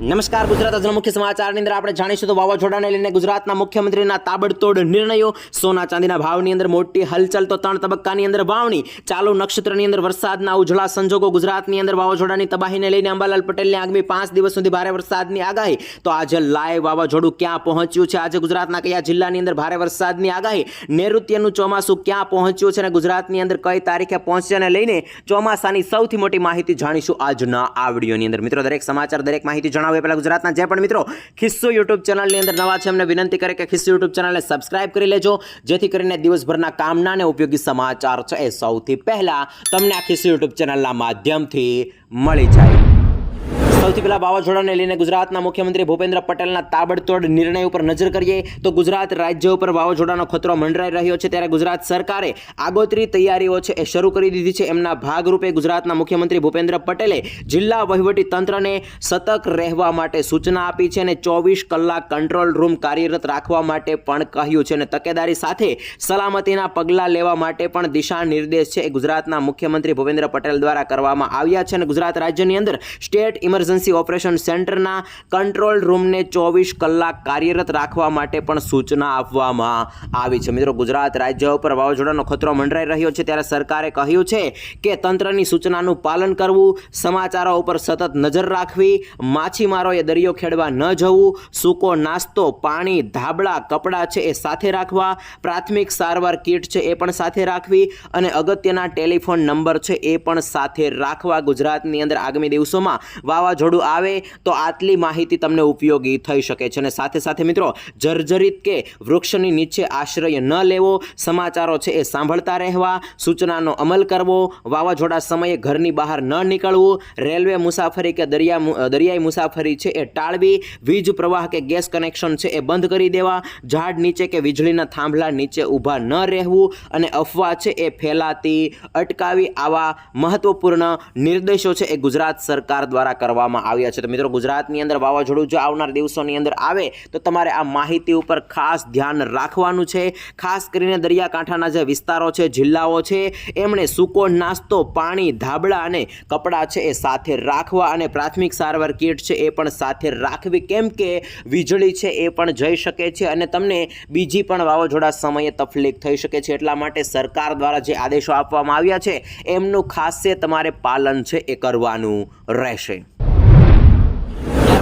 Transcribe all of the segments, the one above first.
નમસ્કાર, ગુજરાત આજના મુખ્ય સમાચારની અંદર આપણે જાણીશું તો વાવાઝોડાને લઈને ગુજરાતના મુખ્યમંત્રીના તાબડતોડ નિર્ણયો, સોના ચાંદીના ભાવની અંદર મોટી હલચલ તો ત્રણ તબક્કાની અંદર વાવણી, ચાલુ નક્ષત્રની અંદર વરસાદના ઉજળા સંજોગો, ગુજરાતની અંદર વાવાઝોડાની તબાહીને લઈને અંબાલાલ પટેલને આગામી પાંચ દિવસ સુધી ભારે વરસાદની આગાહી. તો આજે લાઈવ વાવાઝોડું ક્યાં પહોંચ્યું છે? આજે ગુજરાતના કયા જિલ્લાની અંદર ભારે વરસાદની આગાહી? નૈઋત્યનું ચોમાસું ક્યાં પહોંચ્યું છે અને ગુજરાતની અંદર કઈ તારીખે પહોંચશે અને લઈને ચોમાસાની સૌથી મોટી માહિતી જાણીશું આજના આ વિડીયોની અંદર. મિત્રો, દરેક સમાચાર, દરેક માહિતી જણાવે. પહેલા ગુજરાતના જે પણ મિત્રો ખિસ્સો યુટ્યુબ ચેનલની અંદર નવા છે, એમને વિનંતી કરે કે ખિસ્સો યુટ્યુબ ચેનલને સબસ્ક્રાઇબ કરી લેજો, જેથી કરીને દિવસભરના કામના અને ઉપયોગી સમાચાર છે એ સૌથી પહેલાં તમને આ ખિસ્સો યુટ્યુબ ચેનલના માધ્યમથી મળી જાય. સૌથી પહેલા વાવાઝોડાને લઈને ગુજરાતના મુખ્યમંત્રી ભૂપેન્દ્ર પટેલના તાબડતોડ નિર્ણય ઉપર નજર કરીએ, તો ગુજરાત રાજ્ય ઉપર વાવાઝોડાનો ખતરો મંડરાઈ રહ્યો છે. ત્યારે ગુજરાત સરકારે આગોતરી તૈયારીઓ છે એ શરૂ કરી દીધી છે. એમના ભાગરૂપે ગુજરાતના મુખ્યમંત્રી ભૂપેન્દ્ર પટેલે જિલ્લા વહીવટી તંત્રને સતર્ક રહેવા માટે સૂચના આપી છે અને ચોવીસ કલાક કંટ્રોલ રૂમ કાર્યરત રાખવા માટે પણ કહ્યું છે. અને તકેદારી સાથે સલામતીના પગલાં લેવા માટે પણ દિશા નિર્દેશ છે એ ગુજરાતના મુખ્યમંત્રી ભૂપેન્દ્ર પટેલ દ્વારા કરવામાં આવ્યા છે. અને ગુજરાત રાજ્યની અંદર સ્ટેટ ઇમરજન્સી ઓપરેશન સેન્ટરના કંટ્રોલ રૂમને ચોવીસ કલાક કાર્યરત રાખવા માટે પણ સૂચના આપવામાં આવી છે. મિત્રો, ગુજરાત રાજ્ય ઉપર વાવાઝોડાનો ખતરો મંડરાઈ રહ્યો છે. ત્યારે સરકારે કહ્યું છે કે તંત્રની સૂચનાનું પાલન કરવું, સમાચારો ઉપર સતત નજર રાખવી, માછીમારોએ દરિયો ખેડવા ન જવું, સૂકો નાસ્તો, પાણી, ધાબળા, કપડાં છે એ સાથે રાખવા, પ્રાથમિક સારવાર કીટ છે એ પણ સાથે રાખવી અને અગત્યના ટેલિફોન નંબર છે એ પણ સાથે રાખવા ગુજરાતની અંદર આગામી દિવસોમાં વાવાઝોડું આવે તો આટલી માહિતી તમને ઉપયોગી થઈ શકે છે. અને સાથે સાથે મિત્રો, જર્જરિત કે વૃક્ષની નીચે આશ્રય ન લેવો, સમાચારો છે એ સાંભળતા રહેવા, સૂચનાનો અમલ કરવો, વાવાઝોડા સમયે ઘરની બહાર ન નીકળવું, રેલવે મુસાફરી કે દરિયા દરિયાઈ મુસાફરી છે એ ટાળવી, વીજ પ્રવાહ કે ગેસ કનેક્શન છે એ બંધ કરી દેવા, ઝાડ નીચે કે વીજળીના થાંભલા નીચે ઊભા ન રહેવું અને અફવા છે એ ફેલાતી, અટકાવી આવા મહત્વપૂર્ણ નિર્દેશો છે એ ગુજરાત સરકાર દ્વારા કરવામાં આવ્યા છે. તો મિત્રો, ગુજરાતની અંદર વાવાઝોડું જો આવનાર દિવસોની અંદર આવે, તો તમારે આ માહિતી ઉપર ખાસ ધ્યાન રાખવાનું છે. ખાસ કરીને દરિયાકાંઠાના જે વિસ્તારો છે, જિલ્લાઓ છે, એમણે સૂકો નાસ્તો, પાણી, ધાબળા અને કપડાં છે એ સાથે રાખવા અને પ્રાથમિક સારવાર કીટ છે એ પણ સાથે રાખવી. કેમ કે વીજળી છે એ પણ જઈ શકે છે અને તમને બીજી પણ વાવાઝોડા સમયે તકલીફ થઈ શકે છે. એટલા માટે સરકાર દ્વારા જે આદેશો આપવામાં આવ્યા છે, એમનું ખાસે તમારે પાલન છે એ કરવાનું રહેશે.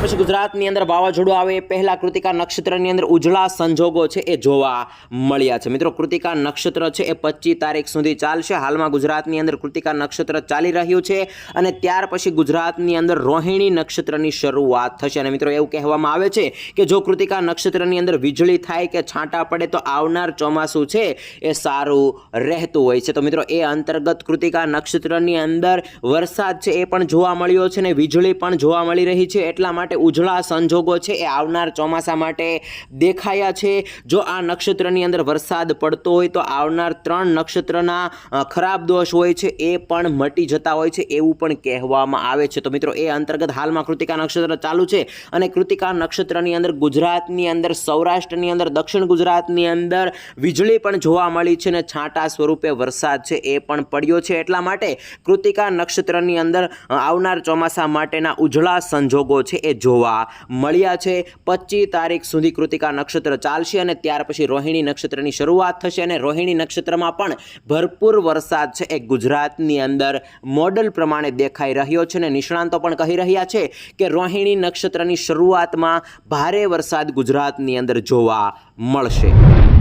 પછી ગુજરાતની અંદર વાવાઝોડું આવે એ પહેલાં કૃતિકા નક્ષત્રની અંદર ઉજળા સંજોગો છે એ જોવા મળ્યા છે. મિત્રો, કૃતિકા નક્ષત્ર છે એ પચીસ તારીખ સુધી ચાલશે. હાલમાં ગુજરાતની અંદર કૃતિકા નક્ષત્ર ચાલી રહ્યું છે અને ત્યાર પછી ગુજરાતની અંદર રોહિણી નક્ષત્રની શરૂઆત થશે. અને મિત્રો, એવું કહેવામાં આવે છે કે જો કૃતિકા નક્ષત્રની અંદર વીજળી થાય કે છાંટા પડે તો આવનાર ચોમાસું છે એ સારું રહેતું હોય છે. તો મિત્રો, એ અંતર્ગત કૃતિકા નક્ષત્રની અંદર વરસાદ છે એ પણ જોવા મળ્યો છે ને વીજળી પણ જોવા મળી રહી છે. એટલા માટે ઉજળા સંજોગો છે, એ આવનાર ચોમાસા માટે દેખાયા છે. જો આ નક્ષત્રની અંદર વરસાદ પડતો હોય, તો આવનાર ત્રણ નક્ષત્રના ખરાબ દોષ હોય છે, એ પણ મટી જતા હોય છે, એવું પણ કહેવામાં આવે છે. તો મિત્રો, એ અંતર્ગત હાલમાં કૃતિકા નક્ષત્ર ચાલુ છે અને કૃતિકા નક્ષત્રની અંદર ગુજરાતની અંદર, સૌરાષ્ટ્રની અંદર, દક્ષિણ ગુજરાતની અંદર વીજળી પણ જોવા મળી છે અને છાંટા સ્વરૂપે વરસાદ છે, એ પણ પડ્યો છે. એટલા માટે કૃતિકા નક્ષત્રની અંદર આવનાર ચોમાસા માટેના ઉજળા સંજોગો છે, એ જોવા મળ્યા છે. પચીસ તારીખ સુધી કૃતિકા નક્ષત્ર ચાલશે અને ત્યાર પછી રોહિણી નક્ષત્રની શરૂઆત થશે અને રોહિણી નક્ષત્રમાં પણ ભરપૂર વરસાદ છે. એ ગુજરાતની અંદર મોડલ પ્રમાણે દેખાઈ રહ્યો છે અને નિષ્ણાંતો પણ કહી રહ્યા છે કે રોહિણી નક્ષત્રની શરૂઆતમાં ભારે વરસાદ ગુજરાતની અંદર જોવા મળશે.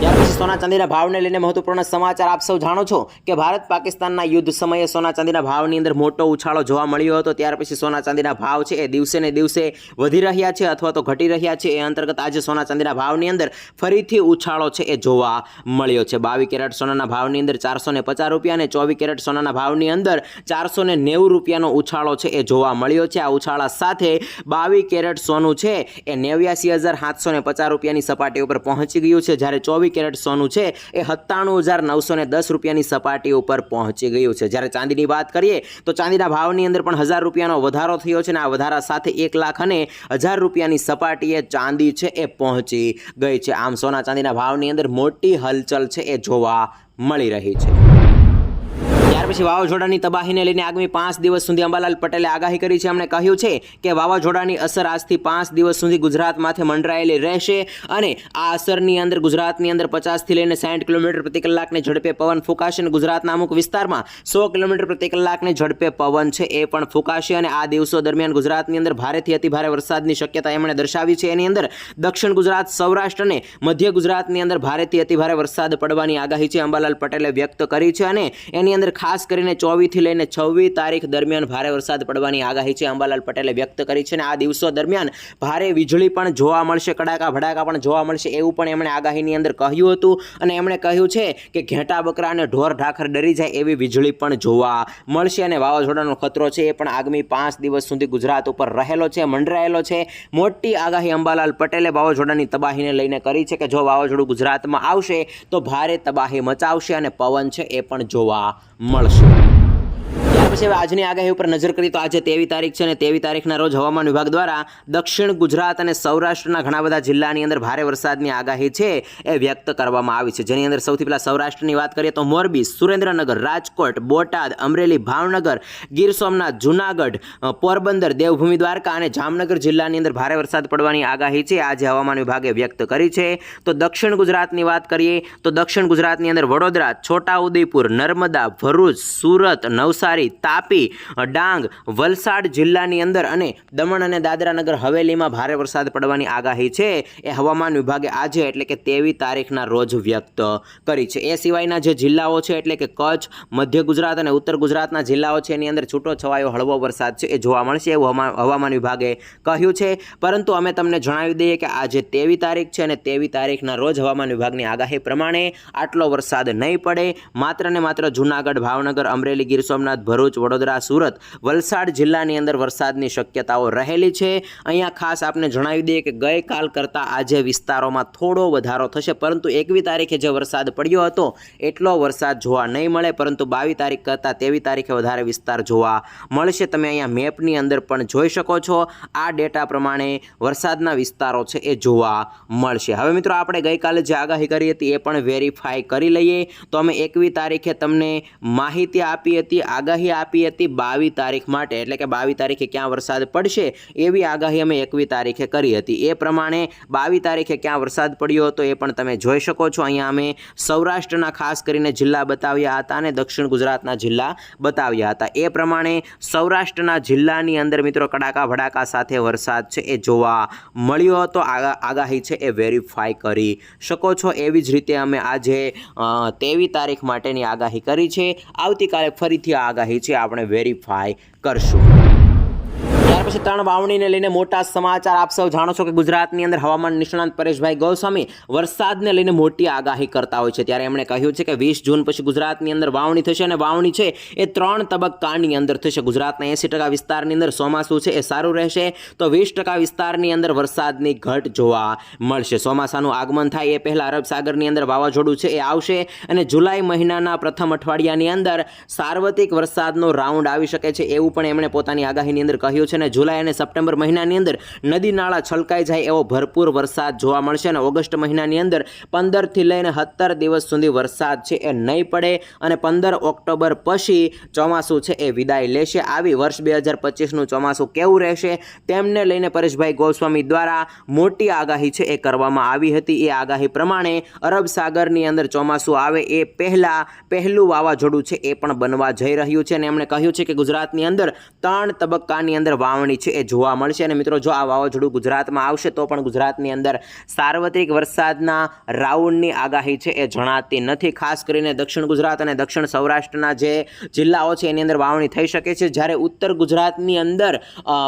ત્યાર પછી સોના ચાંદીના ભાવને લઈને મહત્વપૂર્ણ સમાચાર આપ સૌ જાણો છો કે ભારત પાકિસ્તાનના યુદ્ધ સમયે સોના ચાંદીના ભાવની અંદર મોટો ઉછાળો જોવા મળ્યો હતો. ત્યાર પછી સોના ચાંદીના ભાવ છે એ દિવસે ને દિવસે વધી રહ્યા છે અથવા તો ઘટી રહ્યા છે. એ અંતર્ગત આજે સોના ચાંદીના ભાવની અંદર ફરીથી ઉછાળો છે એ જોવા મળ્યો છે. બાવીસ કેરેટ સોનાના ભાવની અંદર ચારસો ને પચાસ રૂપિયા અને ચોવીસ કેરેટ સોનાના ભાવની અંદર ચારસો ને નેવું રૂપિયાનો ઉછાળો છે એ જોવા મળ્યો છે. આ ઉછાળા સાથે બાવીસ કેરેટ સોનું છે એ નેવ્યાસી હજાર સાતસો ને પચાસ રૂપિયાની સપાટી ઉપર પહોંચી ગયું છે. જ્યારે ચોવીસ કેરેટ સોનું છે, એ સત્તાણું હજાર નવસો ને દસ રૂપિયાની સપાટી ઉપર પહોંચી ગયું છે. જ્યારે ચાંદીની વાત કરીએ, તો ચાંદીના ભાવની અંદર પણ હજાર રૂપિયાનો વધારો થયો છે અને આ વધારા સાથે એક લાખ અને હજાર રૂપિયાની સપાટીએ ચાંદી છે, એ પહોંચી ગઈ છે. આમ સોના ચાંદીના ભાવની અંદર મોટી હલચલ છે, એ જોવા મળી રહી છે. ત્યાર પછી વાવાઝોડાની તબાહીને લઈને આગામી પાંચ દિવસ સુધી અંબાલાલ પટેલે આગાહી કરી છે. એમણે કહ્યું છે કે વાવાઝોડાની અસર આજથી પાંચ દિવસ સુધી ગુજરાત માથે મંડરાયેલી રહેશે અને આ અસરની અંદર ગુજરાતની અંદર પચાસથી લઈને સાઠ કિલોમીટર પ્રતિ કલાકની ઝડપે પવન ફૂંકાશે અને ગુજરાતના અમુક વિસ્તારમાં સો કિલોમીટર પ્રતિ કલાકની ઝડપે પવન છે એ પણ ફૂંકાશે અને આ દિવસો દરમિયાન ગુજરાતની અંદર ભારેથી અતિભારે વરસાદની શક્યતા એમણે દર્શાવી છે. એની અંદર દક્ષિણ ગુજરાત, સૌરાષ્ટ્ર અને મધ્ય ગુજરાતની અંદર ભારેથી અતિભારે વરસાદ પડવાની આગાહી છે અંબાલાલ પટેલે વ્યક્ત કરી છે અને એની અંદર ખાસ કરીને ચોવીસથી લઈને છવ્વીસ તારીખ દરમિયાન ભારે વરસાદ પડવાની આગાહી છે. અંબાલાલ પટેલે વ્યક્ત કરી છે અને આ દિવસો દરમિયાન ભારે વીજળી પણ જોવા મળશે, કડાકા ભડાકા પણ જોવા મળશે એવું પણ એમણે આગાહીની અંદર કહ્યું હતું અને એમણે કહ્યું છે કે ઘેટા બકરા અને ઢોર ઢાખર ડરી જાય એવી વીજળી પણ જોવા મળશે અને વાવાઝોડાનો ખતરો છે એ પણ આગામી પાંચ દિવસ સુધી ગુજરાત ઉપર રહેલો છે, મંડરાયેલો છે. મોટી આગાહી અંબાલાલ પટેલે વાવાઝોડાની તબાહીને લઈને કરી છે કે જો વાવાઝોડું ગુજરાતમાં આવશે તો ભારે તબાહી મચાવશે અને પવન છે એ પણ જોવા મળશે. ત્યાર પછી આજની આગાહી ઉપર નજર કરીએ તો આજે તેવી તારીખ છે અને તેવી તારીખના રોજ હવામાન વિભાગ દ્વારા દક્ષિણ ગુજરાત અને સૌરાષ્ટ્રના ઘણા બધા જિલ્લાની અંદર ભારે વરસાદની આગાહી છે એ વ્યક્ત કરવામાં આવી છે. જેની અંદર સૌથી પહેલાં સૌરાષ્ટ્રની વાત કરીએ તો મોરબી, સુરેન્દ્રનગર, રાજકોટ, બોટાદ, અમરેલી, ભાવનગર, ગીર સોમનાથ, જુનાગઢ પોરબંદર, દેવભૂમિ, દ્વારકા અને જામનગર જિલ્લાની અંદર ભારે વરસાદ પડવાની આગાહી છે આજે હવામાન વિભાગે વ્યક્ત કરી છે. તો દક્ષિણ ગુજરાતની વાત કરીએ તો દક્ષિણ ગુજરાતની અંદર વડોદરા, છોટાઉદેપુર, નર્મદા, ભરૂચ, સુરત, નવસારી તાપી, ડાંગ, વલસાડ જિલ્લાની અંદર અને દમણ અને દાદરા નગર હવેલીમાં ભારે વરસાદ પડવાની આગાહી છે. એ હવામાન વિભાગે આજે એટલે કે તેવી તારીખના રોજ વ્યક્ત કરી છે. એ સિવાયના જે જિલ્લાઓ છે એટલે કે કચ્છ, મધ્ય ગુજરાત અને ઉત્તર ગુજરાતના જિલ્લાઓ છે એની અંદર છૂટો છવાયો હળવો વરસાદ છે. એ જોવા મળશે એવું હવામાન વિભાગે કહ્યું છે. પરંતુ અમે તમને જણાવી દઈએ કે આજે તેવી તારીખ છે અને તેવી તારીખના રોજ હવામાન વિભાગની આગાહી પ્રમાણે આટલો વરસાદ નહીં પડે. માત્ર ને માત્ર જૂનાગઢ, ભાવનગર, અમરેલી, ગીર સોમનાથ, ભરૂચ વડોદરા, સુરત, વલસાડ જિલ્લાની અંદર વરસાદની શક્યતાઓ રહેલી છે. અહીંયા ખાસ આપને જણાવી દઈએ કે ગઈકાલ કરતાં આજે વિસ્તારોમાં થોડો વધારો થશે, પરંતુ એકવી તારીખે જે વરસાદ પડ્યો હતો, એટલો વરસાદ જોવા નહીં મળે, પરંતુ બાવીસ તારીખ કરતાં તેવી તારીખે વધારે વિસ્તાર જોવા મળશે. તમે અહીંયા મેપની અંદર પણ જોઈ શકો છો, આ ડેટા પ્રમાણે વરસાદના વિસ્તારો છે એ જોવા મળશે. હવે મિત્રો, આપણે ગઈકાલે જે આગાહી કરી હતી એ પણ વેરીફાઈ કરી લઈએ. તો અમે એકવી તારીખે તમને માહિતી આપી હતી. આગાહી આપી હતી બાવીસ તારીખ માટે. એટલે કે બાવીસ તારીખે ક્યાં વરસાદ પડશે એવી આગાહી અમે એકવીસ તારીખે કરી હતી. એ પ્રમાણે બાવીસ તારીખે ક્યાં વરસાદ પડ્યો હતો એ પણ તમે જોઈ શકો છો. અહીંયા અમે સૌરાષ્ટ્રના ખાસ કરીને જિલ્લા બતાવ્યા હતા અને દક્ષિણ ગુજરાતના જિલ્લા બતાવ્યા હતા. એ પ્રમાણે સૌરાષ્ટ્રના જિલ્લાની અંદર મિત્રો કડાકા ભડાકા સાથે વરસાદ છે એ જોવા મળ્યો હતો. આગા, આગાહી છે એ વેરીફાઈ કરી શકો છો. એવી જ રીતે અમે આજે તેવી તારીખ માટેની આગાહી કરી છે. આવતીકાલે ફરીથી આગાહી છે. આપણે વેરીફાઈ કરશું. પછી ત્રણ વાવણીને લઈને મોટા સમાચાર. આપ સૌ જાણો છો કે ગુજરાતની અંદર હવામાન નિષ્ણાંત પરેશભાઈ ગૌસ્વામી વરસાદને લઈને મોટી આગાહી કરતા હોય છે. ત્યારે એમણે કહ્યું છે કે વીસ જૂન પછી ગુજરાતની અંદર વાવણી થશે અને વાવણી છે એ ત્રણ તબક્કાની અંદર થશે. ગુજરાતના એંસી ટકા વિસ્તારની અંદર ચોમાસું છે એ સારું રહેશે તો વીસ ટકા વિસ્તારની અંદર વરસાદની ઘટ જોવા મળશે. ચોમાસાનું આગમન થાય એ પહેલાં અરબ સાગરની અંદર વાવાઝોડું છે એ આવશે અને જુલાઈ મહિનાના પ્રથમ અઠવાડિયાની અંદર સાર્વત્રિક વરસાદનો રાઉન્ડ આવી શકે છે એવું પણ એમણે પોતાની આગાહીની અંદર કહ્યું છે અને જુલાઈ અને સપ્ટેમ્બર મહિનાની અંદર નદી નાળા છલકાઈ જાય એવો ભરપૂર વરસાદ જોવા મળશે અને ઓગસ્ટ મહિનાની અંદર પંદરથી લઈને સત્તર દિવસ સુધી વરસાદ છે એ નહીં પડે અને પંદર ઓક્ટોબર પછી ચોમાસું છે એ વિદાય લેશે. આવી વર્ષ બે હજાર પચીસનું ચોમાસું કેવું રહેશે તેમને લઈને પરેશભાઈ ગોસ્વામી દ્વારા મોટી આગાહી છે એ કરવામાં આવી હતી. એ આગાહી પ્રમાણે અરબ સાગરની અંદર ચોમાસું આવે એ પહેલાં પહેલું વાવાઝોડું છે એ પણ બનવા જઈ રહ્યું છે અને એમણે કહ્યું છે કે ગુજરાતની અંદર ત્રણ તબક્કાની અંદર વાવણી છે એ જોવા મળશે. અને મિત્રો, જો આ વાવાઝોડું ગુજરાતમાં આવશે, તો પણ ગુજરાતની અંદર સાર્વત્રિક વરસાદના રાઉન્ડની આગાહી છે એ જણાતી નથી. ખાસ કરીને દક્ષિણ ગુજરાત અને દક્ષિણ સૌરાષ્ટ્રના જે જિલ્લાઓ છે, એની અંદર વાવણી થઈ શકે છે. જ્યારે ઉત્તર ગુજરાતની અંદર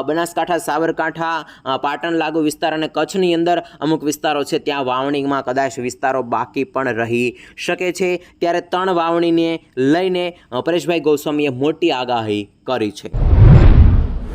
બનાસકાંઠા, સાબરકાંઠા પાટણ લાગુ વિસ્તાર અને કચ્છની અંદર અમુક વિસ્તારો છે, ત્યાં વાવણીમાં કદાચ વિસ્તારો બાકી પણ રહી શકે છે. ત્યારે ત્રણ વાવણીને લઈને પરેશભાઈ ગોસ્વામીએ મોટી આગાહી કરી છે.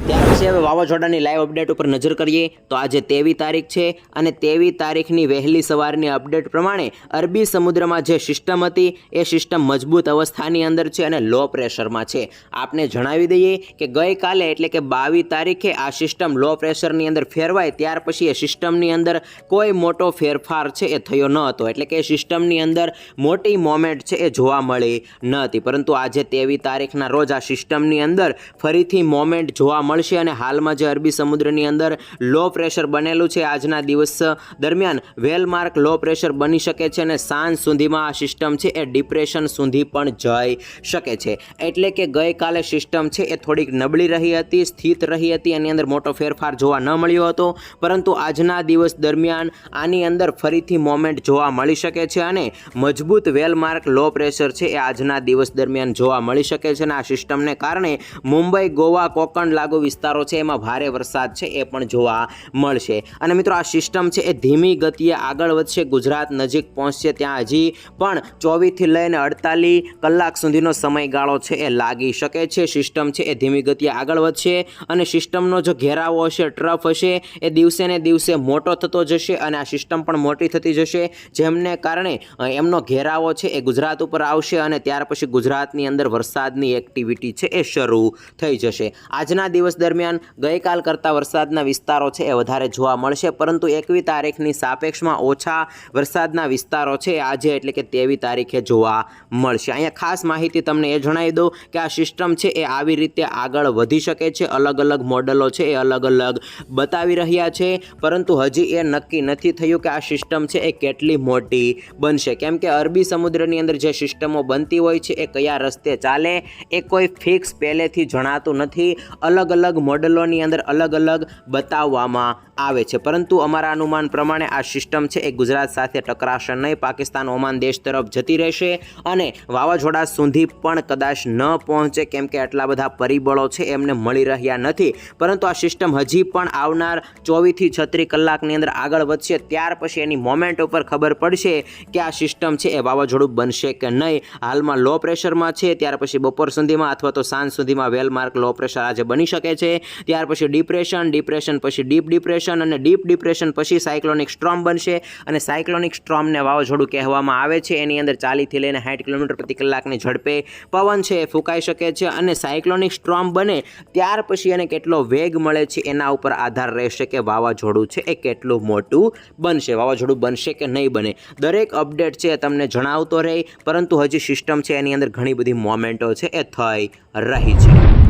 ત્યાર પછી હવે વાવાઝોડાની લાઈવ અપડેટ ઉપર નજર કરીએ તો આજે તેવી તારીખ છે અને તેવી તારીખની વહેલી સવારની અપડેટ પ્રમાણે અરબી સમુદ્રમાં જે સિસ્ટમ હતી, એ સિસ્ટમ મજબૂત અવસ્થાની અંદર છે અને લો પ્રેશરમાં છે. આપને જણાવી દઈએ કે ગઈકાલે એટલે કે બાવીસ તારીખે આ સિસ્ટમ લો પ્રેશરની અંદર ફેરવાય, ત્યાર પછી એ સિસ્ટમની અંદર કોઈ મોટો ફેરફાર છે એ થયો ન હતો. એટલે કે સિસ્ટમની અંદર મોટી મોમેન્ટ છે એ જોવા મળી ન હતી. પરંતુ આજે તેવી તારીખના રોજ આ સિસ્ટમની અંદર ફરીથી મોમેન્ટ જોવા મળશે અને હાલમાં જે અરબી સમુદ્રની અંદર લો પ્રેશર બનેલું છે આજના દિવસ દરમિયાન વેલમાર્ક લો પ્રેશર બની શકે છે અને સાંજ સુધીમાં આ સિસ્ટમ છે એ ડિપ્રેશન સુધી પણ જઈ શકે છે. એટલે કે ગઈકાલે સિસ્ટમ છે એ થોડીક નબળી રહી હતી, સ્થિત રહી હતી, એની અંદર મોટો ફેરફાર જોવા ન મળ્યો હતો. પરંતુ આજના દિવસ દરમિયાન આની અંદર ફરીથી મોમેન્ટ જોવા મળી શકે છે અને મજબૂત વેલમાર્ક લો પ્રેશર છે એ આજના દિવસ દરમિયાન જોવા મળી શકે છે અને આ સિસ્ટમને કારણે મુંબઈ, ગોવા, કોકણ લાગુ વિસ્તારો છે, એમાં ભારે વરસાદ છે, એ પણ જોવા મળશે. અને મિત્રો, આ સિસ્ટમ છે, એ ધીમી ગતિએ આગળ વધશે. ગુજરાત નજીક પહોંચશે, ત્યાં હજી પણ ચોવીસથી લઈને અડતાલીસ કલાક સુધીનો સમયગાળો છે, એ લાગી શકે છે. સિસ્ટમ છે, એ ધીમી ગતિએ આગળ વધશે અને સિસ્ટમનો જો ઘેરાવો હશે, ટ્રફ હશે, એ દિવસે ને દિવસે મોટો થતો જશે અને આ સિસ્ટમ પણ મોટી થતી જશે. જેમને કારણે એમનો ઘેરાવો છે, એ ગુજરાત ઉપર આવશે અને ત્યાર પછી ગુજરાતની અંદર વરસાદની એક્ટિવિટી છે, એ શરૂ થઈ જશે. આજના દિવસ દરમિયાન ગઈકાલ કરતાં વરસાદના વિસ્તારો છે એ વધારે જોવા મળશે, પરંતુ એકવી તારીખની સાપેક્ષમાં ઓછા વરસાદના વિસ્તારો છે આજે એટલે કે તેવી તારીખે જોવા મળશે. અહીંયા ખાસ માહિતી તમને એ જણાવી દઉં કે આ સિસ્ટમ છે એ આવી રીતે આગળ વધી શકે છે, અલગ અલગ મોડલો છે એ અલગ અલગ બતાવી રહ્યા છે, પરંતુ હજી એ નક્કી નથી થયું કે આ સિસ્ટમ છે એ કેટલી મોટી બનશે. કેમ કે અરબી સમુદ્રની અંદર જે સિસ્ટમો બનતી હોય છે એ કયા રસ્તે ચાલે એ કોઈ ફિક્સ પહેલેથી જણાતું નથી. અલગ અલગ મોડલોની અંદર અલગ અલગ બતાવવામાં આવે છે. પરંતુ અમારા અનુમાન પ્રમાણે આ સિસ્ટમ છે એ ગુજરાત સાથે ટકરાશે નહીં. પાકિસ્તાન, ઓમાન દેશ તરફ જતી રહેશે અને વાવાઝોડા સુધી પણ કદાચ ન પહોંચે, કેમ કે આટલા બધા પરિબળો છે એમને મળી રહ્યા નથી. પરંતુ આ સિસ્ટમ હજી પણ આવનાર ચોવીસથી છત્રીસ કલાકની અંદર આગળ વધશે. ત્યાર પછી એની મોમેન્ટ ઉપર ખબર પડશે કે આ સિસ્ટમ છે એ વાવાઝોડું બનશે કે નહીં. હાલમાં લો પ્રેશરમાં છે. ત્યાર પછી બપોર સુધીમાં અથવા તો સાંજ સુધીમાં વેલમાર્ક લો પ્રેશર આજે બની શકે છે. ત્યાર પછી ડિપ્રેશન ડિપ્રેશન પછી ડીપ ડિપ્રેશન અને ડીપ ડિપ્રેશન પછી સાયક્લોનિક સ્ટ્રોમ બનશે. અને સાયક્લોનિક સ્ટ્રોમને વાવાઝોડું કહેવામાં આવે છે. એની અંદર ચાલીથી લઈને સાઠ કિલોમીટર પ્રતિ કલાકની ઝડપે પવન છે, ફૂંકાઈ શકે છે અને સાયક્લોનિક સ્ટ્રોમ બને ત્યાર પછી એને કેટલો વેગ મળે છે એના ઉપર આધાર રહેશે કે વાવાઝોડું છે એ કેટલું મોટું બનશે, વાવાઝોડું બનશે કે નહીં બને. દરેક અપડેટ છે તમને જણાવતો રહે, પરંતુ હજી સિસ્ટમ છે એની અંદર ઘણી બધી મોમેન્ટો છે એ થઈ રહી છે.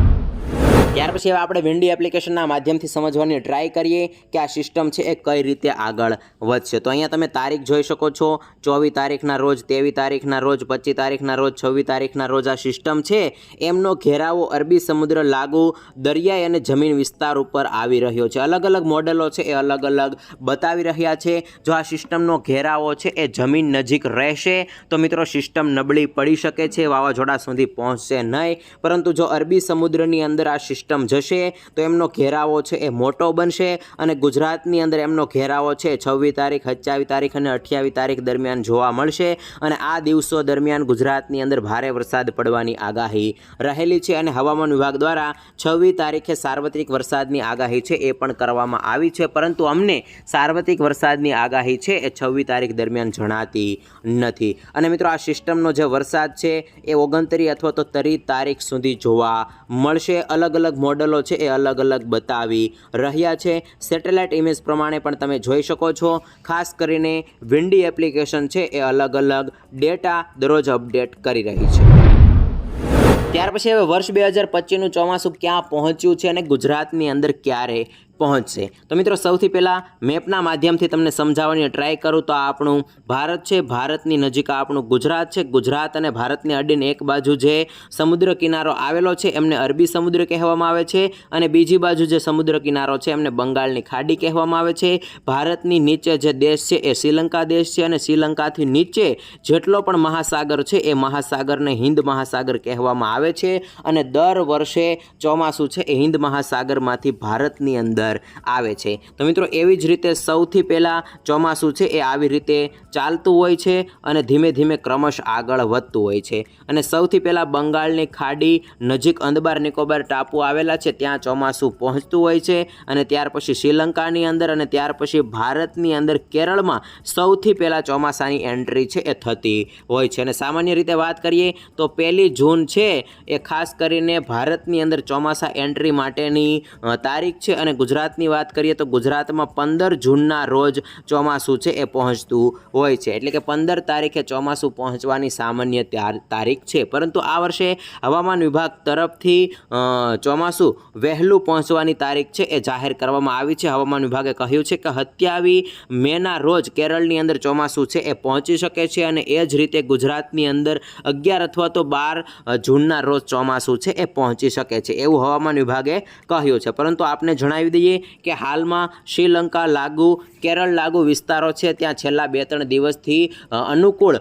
ત્યાર પછી હવે આપણે વિન્ડી એપ્લિકેશનના માધ્યમથી સમજવાની ટ્રાય કરીએ કે આ સિસ્ટમ છે એ કઈ રીતે આગળ વધશે. તો અહીંયા તમે તારીખ જોઈ શકો છો. ચોવીસ તારીખના રોજ તેવી તારીખના રોજ, પચીસ તારીખના રોજ, છવ્વીસ તારીખના રોજ આ સિસ્ટમ છે. એમનો ઘેરાવો અરબી સમુદ્ર લાગુ, દરિયાઈ અને જમીન વિસ્તાર ઉપર આવી રહ્યો છે. અલગ અલગ મોડેલો છે એ અલગ અલગ બતાવી રહ્યા છે. જો આ સિસ્ટમનો ઘેરાવો છે એ જમીન નજીક રહેશે, તો મિત્રો સિસ્ટમ નબળી પડી શકે છે, વાવાઝોડા સુધી પહોંચશે નહીં. પરંતુ જો અરબી સમુદ્રની અંદર આ સિસ્ટમ જશે, તો એમનો ઘેરાવો છે એ મોટો બનશે અને ગુજરાતની અંદર એમનો ઘેરાવો છે છવ્વીસ તારીખ, સત્યાવીસ તારીખ અને અઠ્યાવીસ તારીખ દરમિયાન જોવા મળશે અને આ દિવસો દરમિયાન ગુજરાતની અંદર ભારે વરસાદ પડવાની આગાહી રહેલી છે અને હવામાન વિભાગ દ્વારા છવ્વીસ તારીખે સાર્વત્રિક વરસાદની આગાહી છે એ પણ કરવામાં આવી છે, પરંતુ અમને સાર્વત્રિક વરસાદની આગાહી છે એ છવ્વીસ તારીખ દરમિયાન જણાતી નથી. અને મિત્રો, આ સિસ્ટમનો જે વરસાદ છે એ ઓગણત્રીસ અથવા તો ત્રીસ તારીખ સુધી જોવા મળશે. અલગ અલગ મોડલો છે એ અલગ અલગ બતાવી રહ્યા છે. સેટેલાઇટ ઇમેજ પ્રમાણે પણ તમે જોઈ શકો છો. ખાસ કરીને વિન્ડી એપ્લિકેશન છે એ અલગ અલગ ડેટા દરરોજ અપડેટ કરી રહી છે. ત્યાર પછી હવે વર્ષ બે હજાર પચીસનું ચોમાસું ક્યાં પહોંચ્યું છે અને ગુજરાતની અંદર ક્યારે પહોંચશે. તો મિત્રો, સૌથી પહેલાં મેપના માધ્યમથી તમને સમજાવવાની ટ્રાય કરું તો આપણું ભારત છે. ભારતની નજીક આપણું ગુજરાત છે. ગુજરાત અને ભારતની અડીને એક બાજુ જે સમુદ્ર કિનારો આવેલો છે, એમને અરબી સમુદ્ર કહેવામાં આવે છે અને બીજી બાજુ જે સમુદ્ર કિનારો છે, એમને બંગાળની ખાડી કહેવામાં આવે છે. ભારતની નીચે જે દેશ છે, એ શ્રીલંકા દેશ છે અને શ્રીલંકાથી નીચે જેટલો પણ મહાસાગર છે, એ મહાસાગરને હિન્દ મહાસાગર કહેવામાં આવે છે અને દર વર્ષે ચોમાસું છે, એ હિન્દ મહાસાગરમાંથી ભારતની અંદર અંદર આવે છે. તો મિત્રો, એવી જ રીતે સૌથી પહેલાં ચોમાસું છે એ આવી રીતે ચાલતું હોય છે અને ધીમે ધીમે ક્રમશ આગળ વધતું હોય છે. અને સૌથી પહેલાં બંગાળની ખાડી નજીક અંદબાર નિકોબાર ટાપુ આવેલા છે, ત્યાં ચોમાસું પહોંચતું હોય છે અને ત્યાર પછી શ્રીલંકાની અંદર અને ત્યાર પછી ભારતની અંદર કેરળમાં સૌથી પહેલાં ચોમાસાની એન્ટ્રી છે એ થતી હોય છે. અને સામાન્ય રીતે વાત કરીએ તો પહેલી જૂન છે એ ખાસ કરીને ભારતની અંદર ચોમાસા એન્ટ્રી માટેની તારીખ છે અને ગુજરાતની વાત કરીએ તો ગુજરાતમાં પંદર જૂનના રોજ ચોમાસું છે એ પહોંચતું હોય છે. એટલે કે પંદર તારીખે ચોમાસું પહોંચવાની સામાન્ય તારીખ છે. પરંતુ આ વર્ષે હવામાન વિભાગ તરફથી ચોમાસું વહેલું પહોંચવાની તારીખ છે એ જાહેર કરવામાં આવી છે. હવામાન વિભાગે કહ્યું છે કે સત્યાવી મેના રોજ કેરળની અંદર ચોમાસું છે એ પહોંચી શકે છે અને એ જ રીતે ગુજરાતની અંદર અગિયાર અથવા તો બાર જૂનના રોજ ચોમાસું છે એ પહોંચી શકે છે એવું હવામાન વિભાગે કહ્યું છે. પરંતુ આપને જણાવી દઈએ કે હાલમાં શ્રીલંકા લાગુ, કેરળ લાગુ વિસ્તારો છે, ત્યાં છેલ્લા બે ત્રણ દિવસથી અનુકૂળ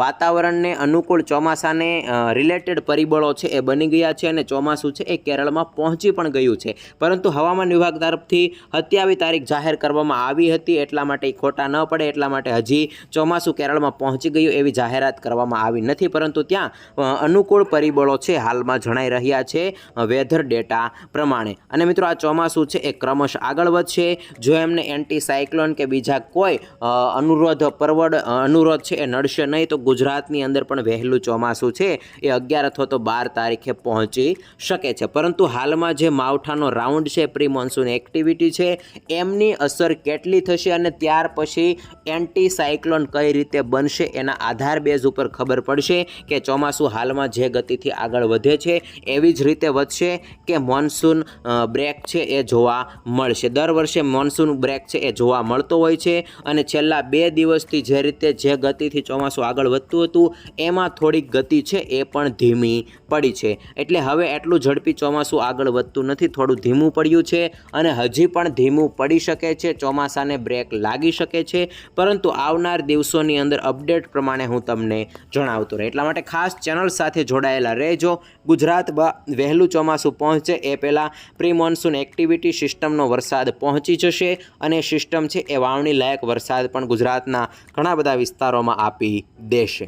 વાતાવરણને અનુકૂળ ચોમાસાને રિલેટેડ પરિબળો છે એ બની ગયા છે અને ચોમાસું છે એ કેરળમાં પહોંચી પણ ગયું છે. પરંતુ હવામાન વિભાગ તરફથી સત્યાવી તારીખ જાહેર કરવામાં આવી હતી, એટલા માટે ખોટા ન પડે, એટલા માટે હજી ચોમાસું કેરળમાં પહોંચી ગયું એવી જાહેરાત કરવામાં આવી નથી. પરંતુ ત્યાં અનુકૂળ પરિબળો છે, હાલમાં જણાઈ રહ્યા છે વેધર ડેટા પ્રમાણે. અને મિત્રો, આ ચોમાસું છે એ ક્રમશ આગળ વધશે. જો એમને એન્ટીસાયક્લોન કે બીજા કોઈ અનુરોધ પરવડ અનુરોધ છે એ નડશે નહીં, તો ગુજરાતની અંદર પણ વહેલું ચોમાસું છે. એ અગિયાર અથવા તો બાર તારીખે પહોંચી શકે છે. પરંતુ હાલમાં જે માવઠાનો રાઉન્ડ છે પ્રી મોન્સૂન એક્ટિવિટી છે, એમની અસર કેટલી થશે અને ત્યાર પછી એન્ટીસાયક્લોન કઈ રીતે બનશે એના આધાર બેઝ ઉપર ખબર પડશે કે ચોમાસું હાલમાં જે ગતિથી આગળ વધે છે, એવી જ રીતે વધશે કે મોન્સૂન બ્રેક છે એ જોવા મળશે. દર વર્ષે મોન્સૂન બ્રેક છે એ જોવા મળતો હોય છે અને છેલ્લા બે દિવસથી જે રીતે જે ગતિથી ચોમાસું આગળ વધતું હતું, એમાં થોડીક ગતિ છે એ પણ ધીમી પડી છે. એટલે હવે એટલું ઝડપી ચોમાસું આગળ વધતું નથી, થોડું ધીમું પડ્યું છે અને હજી પણ ધીમું પડી શકે છે, ચોમાસાને બ્રેક લાગી શકે છે. પરંતુ આવનાર દિવસોની અંદર અપડેટ પ્રમાણે હું તમને જણાવતો રહે. એટલા માટે ખાસ ચેનલ સાથે જોડાયેલા રહેજો. ગુજરાત વહેલું ચોમાસું પહોંચે એ પહેલાં પ્રી મોન્સૂન એક્ટિવિટી સિસ્ટમનો વરસાદ પહોંચી જશે અને સિસ્ટમ છે એ વાવણી લાયક વરસાદ પણ ગુજરાતના ઘણા બધા વિસ્તારોમાં આપી દેશે.